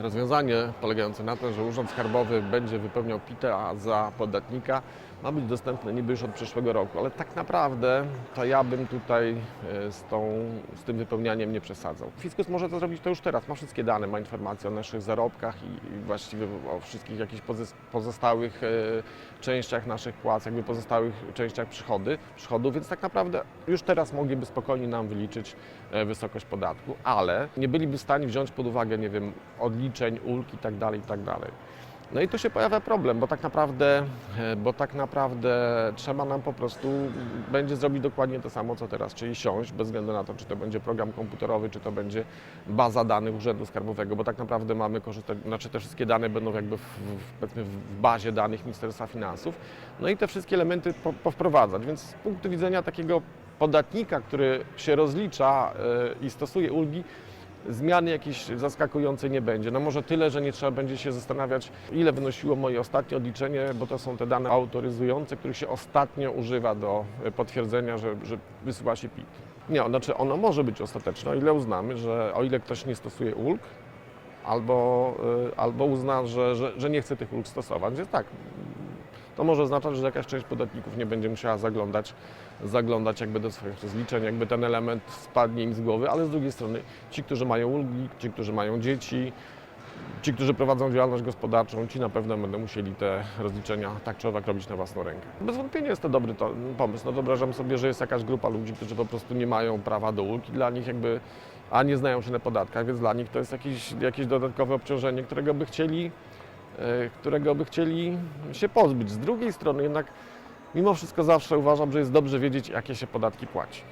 rozwiązanie polegające na tym, że Urząd Skarbowy będzie wypełniał PIT a za podatnika ma być dostępne niby już od przyszłego roku, ale tak naprawdę to ja bym tutaj e, z, tą, z tym wypełnianiem nie przesadzał. Fiskus może to zrobić to już teraz, ma wszystkie dane, ma informacje o naszych zarobkach i, właściwie o wszystkich jakichś pozos- pozostałych e, częściach naszych płac, jakby pozostałych częściach przychody, przychodów, więc tak naprawdę już teraz mogliby spokojnie nam wyliczyć e, wysokość podatku, ale nie byliby w stanie wziąć pod uwagę, nie wiem, odliczeń, ulg i tak dalej, i tak dalej. No i tu się pojawia problem, bo tak naprawdę, e, bo tak naprawdę trzeba nam po prostu będzie zrobić dokładnie to samo, co teraz, czyli siąść, bez względu na to, czy to będzie program komputerowy, czy to będzie baza danych Urzędu Skarbowego, bo tak naprawdę mamy korzystać, znaczy te wszystkie dane będą jakby w, w, w bazie danych Ministerstwa Finansów, no i te wszystkie elementy po, powprowadzać, więc z punktu widzenia takiego podatnika, który się rozlicza e, i stosuje ulgi, zmiany jakiejś zaskakującej nie będzie. No może tyle, że nie trzeba będzie się zastanawiać, ile wynosiło moje ostatnie odliczenie, bo to są te dane autoryzujące, których się ostatnio używa do e, potwierdzenia, że, że wysyła się PIT. Nie, znaczy ono może być ostateczne, o ile uznamy, że o ile ktoś nie stosuje ulg, albo, e, albo uzna, że, że, że nie chce tych ulg stosować. Więc tak, to może oznaczać, że jakaś część podatników nie będzie musiała zaglądać, zaglądać jakby do swoich rozliczeń, jakby ten element spadnie im z głowy, ale z drugiej strony ci, którzy mają ulgi, ci, którzy mają dzieci, ci, którzy prowadzą działalność gospodarczą, ci na pewno będą musieli te rozliczenia tak czy owak robić na własną rękę. Bez wątpienia jest to dobry to, pomysł. No wyobrażam sobie, że jest jakaś grupa ludzi, którzy po prostu nie mają prawa do ulg i dla nich jakby, a nie znają się na podatkach, więc dla nich to jest jakieś, jakieś dodatkowe obciążenie, którego by chcieli którego by chcieli się pozbyć. Z drugiej strony jednak mimo wszystko zawsze uważam, że jest dobrze wiedzieć, jakie się podatki płaci.